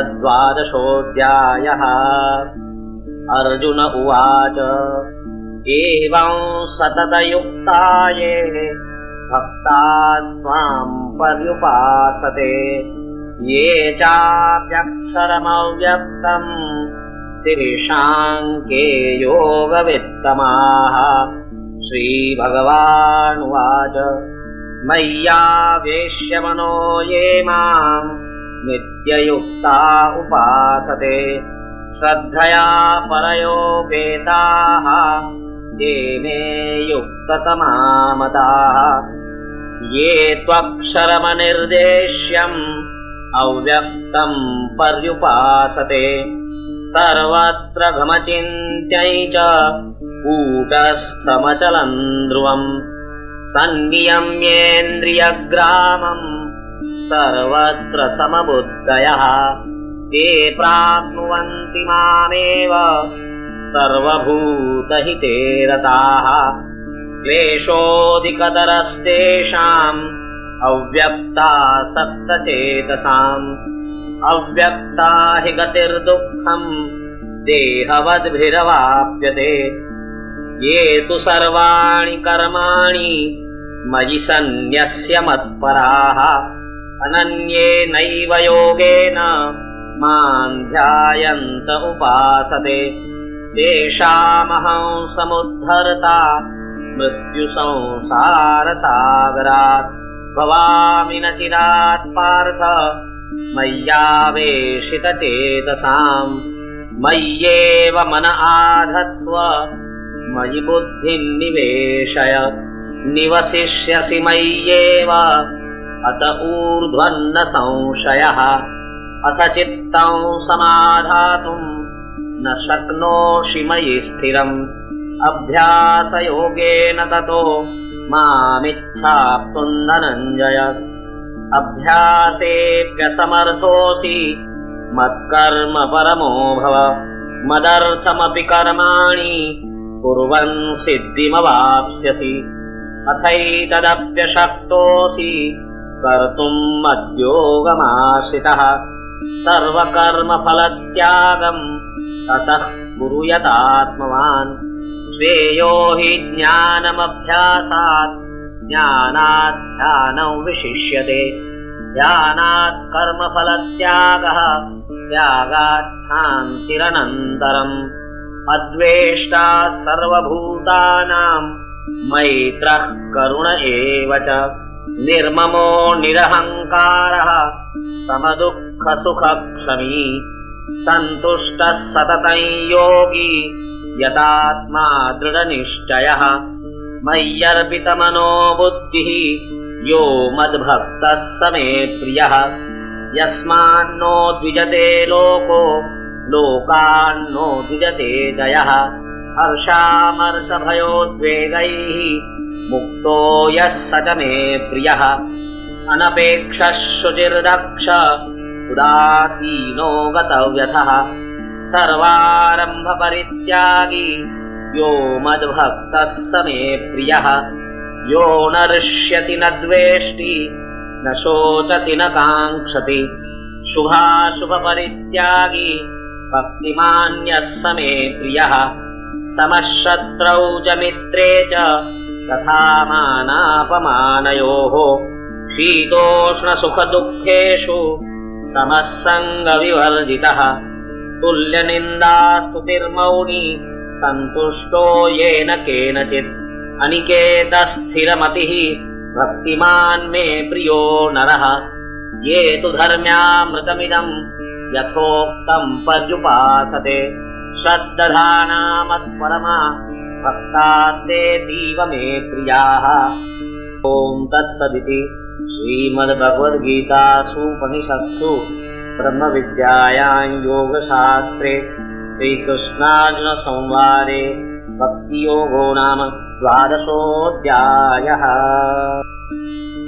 द्वादशोऽध्यायः अर्जुन उवाच एवं सततयुक्ता ये भक्ता त्वाम् पर्युपासते। ये चाप्यक्षरमव्यक्तम् तेषाङ्के योगवित्तमाः। श्रीभगवानुवाच मय्यावेश्य मनो ये माम् नित्ययुक्ता उपासते। श्रद्धया परयोपेताः मे युक्ततमामताः ये त्वक्षरमनिर्देश्यम् अव्यक्तम् पर्युपासते। सर्वत्र घमचिन्त्यै च कूटस्थमचलम् ध्रुवम् सन्नियम्येन्द्रियग्रामम् सर्वत्र समबुद्धयः। ते प्राप्नुवन्ति मामेव। सर्वभूतहिते रताः क्लेशोऽधिकतरस्तेषाम्। अव्यक्ता सप्तचेतसाम्। अव्यक्ता हि गतिर्दुःखम्। देहवद्भिरवाप्यते। ये तु सर्वाणि कर्माणि। मयि सन्न्यस्य मत्पराः अनन्येनैव योगेन माम् ध्यायन्त उपासते। तेषामहं समुद्धरता मृत्युसंसारसागरात्। भवामि न चिरात् पार्थ मय्यावेशितचेतसाम्। मय्येव मन आधत्स्व मयि बुद्धिम् निवेशय। निवसिष्यसि मय्येव अत ऊर्ध्वन्न संशयः अथ चित्तम् समाधातुम् न शक्नोषि मयि स्थिरम्। अभ्यासयोगेन ततो मामिच्छाप्तुम् धनञ्जय अभ्यासेऽप्यसमर्थोऽसि मत्कर्म परमो भव। मदर्थमपि कर्माणि कुर्वन् सिद्धिमवाप्स्यसि। अथैतदप्यशक्तोऽसि कर्तुम् मद्योगमाश्रितः। सर्वकर्मफलत्यागम् ततः कुरु यतात्मवान् श्रेयो हि ज्ञानमभ्यासात्। ज्ञानात् ध्यानम् विशिष्यते। ध्यानात् कर्मफलत्यागः। त्यागात् शान्तिरनन्तरम्। अद्वेष्टा सर्वभूतानाम्। मैत्रः करुण एव च निर्ममो निरहङ्कारः समदुःखसुखक्षमी सन्तुष्टः सततं योगी यदात्मा दृढनिश्चयः मय्यर्पितमनो बुद्धिः यो मद्भक्तः स मे प्रियः। यस्मान्नो द्विजते लोको लोकान्नो द्विजते दयः हर्षामर्षभयोद्वेगैः मुक्तो यः स च मे प्रियः। अनपेक्षः शुचिर्दक्ष उदासीनो गतव्यथः। सर्वारम्भपरित्यागी यो मद्भक्तः स मे प्रियः। यो न ऋष्यति न द्वेष्टि न शोचति न काङ्क्षति। शुभाशुभपरित्यागी भक्तिमान्यः स मे प्रियः। समशत्रौ च मित्रे च तथा मानापमानयोः शीतोष्णसुखदुःखेषु समः सङ्गविवर्जितः तुल्यनिन्दास्तुतिर्मौनी सन्तुष्टो येन केनचित् अनिकेतस्थिरमतिः भक्तिमान् मे प्रियो नरः ये तु धर्म्यामृतमिदम् यथोक्तम् पर्युपासते श्रद्दधानामत्परमा भक्तास्तेतीव मे प्रियाः। ॐ तत्सदिति श्रीमद्भगवद्गीतासूपनिषत्सु ब्रह्मविद्यायाम् योगशास्त्रे श्रीकृष्णार्जुनसंवादे भक्तियोगो नाम द्वादशोऽध्यायः